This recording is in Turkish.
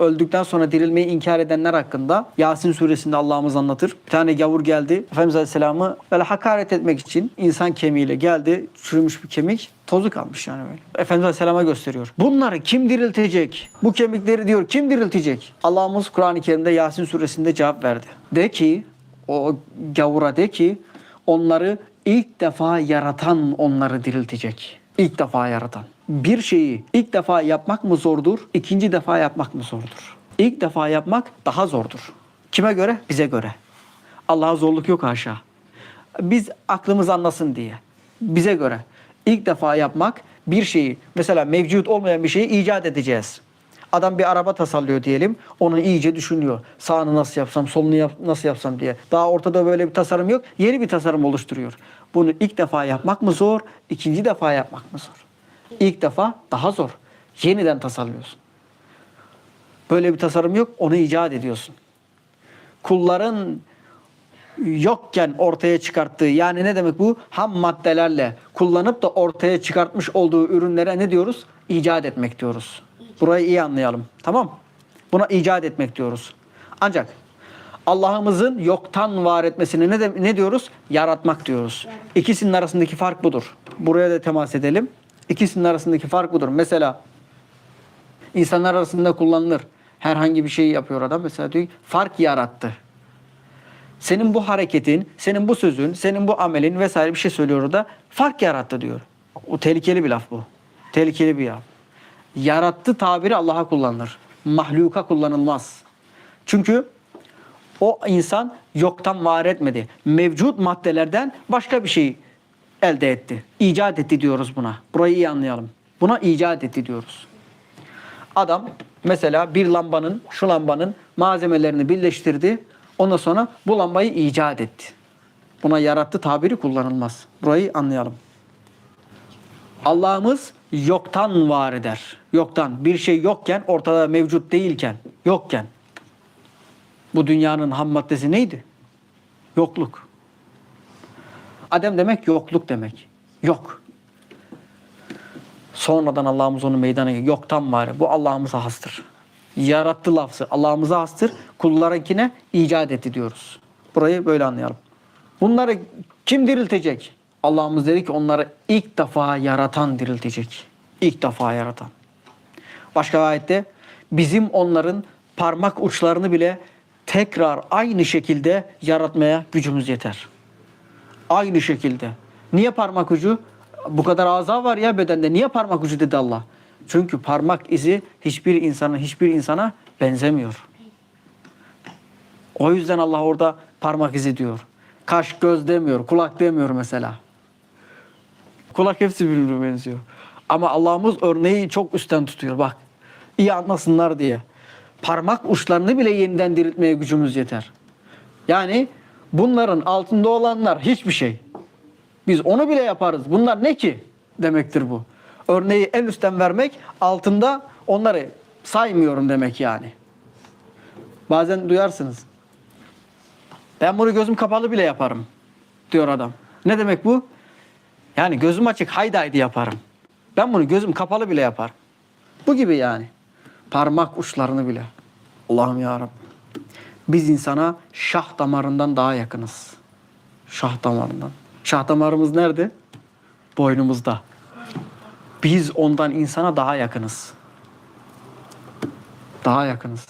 Öldükten sonra dirilmeyi inkar edenler hakkında Yasin suresinde Allah'ımız anlatır. Bir tane gavur geldi. Efendimiz Aleyhisselam'ı böyle hakaret etmek için insan kemiğiyle geldi. Çürümüş bir kemik. Tozu kalmış yani böyle. Efendimiz Aleyhisselam'a gösteriyor. Bunları kim diriltecek? Bu kemikleri diyor kim diriltecek? Allah'ımız Kur'an-ı Kerim'de Yasin suresinde cevap verdi. De ki o gavura de ki onları ilk defa yaratan onları diriltecek. İlk defa yaratan. Bir şeyi ilk defa yapmak mı zordur, ikinci defa yapmak mı zordur? İlk defa yapmak daha zordur. Kime göre? Bize göre. Allah'a zorluk yok haşa. Biz aklımız anlasın diye. Bize göre ilk defa yapmak bir şeyi mesela mevcut olmayan bir şeyi icat edeceğiz. Adam bir araba tasarlıyor diyelim. Onu iyice düşünüyor. Sağını nasıl yapsam, solunu yap- nasıl yapsam diye. Daha ortada böyle bir tasarım yok. Yeni bir tasarım oluşturuyor. Bunu ilk defa yapmak mı zor, ikinci defa yapmak mı zor? İlk defa daha zor. Yeniden tasarlıyorsun. Böyle bir tasarım yok, onu icat ediyorsun. Kulların yokken ortaya çıkarttığı yani ne demek bu? Ham maddelerle kullanıp da ortaya çıkartmış olduğu ürünlere ne diyoruz? İcat etmek diyoruz. Burayı iyi anlayalım. Tamam? Buna icat etmek diyoruz. Ancak Allah'ımızın yoktan var etmesini ne, de, ne diyoruz? Yaratmak diyoruz. İkisinin arasındaki fark budur. Buraya da temas edelim. İkisinin arasındaki fark budur. Mesela insanlar arasında kullanılır. Herhangi bir şey yapıyor adam. Mesela diyor fark yarattı. Senin bu hareketin, senin bu sözün, senin bu amelin vesaire bir şey söylüyor orada. Fark yarattı diyor. O tehlikeli bir laf bu. Tehlikeli bir laf. Yarattı tabiri Allah'a kullanılır. Mahluka kullanılmaz. Çünkü o insan yoktan var etmedi. Mevcut maddelerden başka bir şey elde etti. İcat etti diyoruz buna. Burayı iyi anlayalım. Buna icat etti diyoruz. Adam mesela bir lambanın, şu lambanın malzemelerini birleştirdi. Ondan sonra bu lambayı icat etti. Buna yarattı tabiri kullanılmaz. Burayı anlayalım. Allah'ımız yoktan var eder. Yoktan. Bir şey yokken, ortada mevcut değilken, yokken. Bu dünyanın ham maddesi neydi? Yokluk. Adem demek yokluk demek. Yok. Sonradan Allah'ımız onu meydana getirdi. Yoktan var. Bu Allah'ımıza hastır. Yarattı lafzı. Allah'ımıza hastır. Kullarınkine icat etti diyoruz. Burayı böyle anlayalım. Bunları kim diriltecek? Allah'ımız dedi ki onları ilk defa yaratan diriltecek. İlk defa yaratan. Başka ayette bizim onların parmak uçlarını bile tekrar aynı şekilde yaratmaya gücümüz yeter. Aynı şekilde. Niye parmak ucu? Bu kadar ağza var ya bedende. Niye parmak ucu dedi Allah? Çünkü parmak izi hiçbir insanın hiçbir insana benzemiyor. O yüzden Allah orada parmak izi diyor. Kaş, göz demiyor, kulak demiyor mesela. Kulak hepsi birbirine benziyor. Ama Allah'ımız örneği çok üstten tutuyor bak. İyi anlasınlar diye. Parmak uçlarını bile yeniden diriltmeye gücümüz yeter. Yani bunların altında olanlar hiçbir şey. Biz onu bile yaparız. Bunlar ne ki? Demektir bu. Örneği en üstten vermek altında onları saymıyorum demek yani. Bazen duyarsınız. Ben bunu gözüm kapalı bile yaparım diyor adam. Ne demek bu? Yani gözüm açık haydi haydi yaparım. Ben bunu gözüm kapalı bile yaparım. Bu gibi yani. Parmak uçlarını bile. Allah'ım ya Rabbi. Biz insana şah damarından daha yakınız. Şah damarından. Şah damarımız nerede? Boynumuzda. Biz ondan insana daha yakınız. Daha yakınız.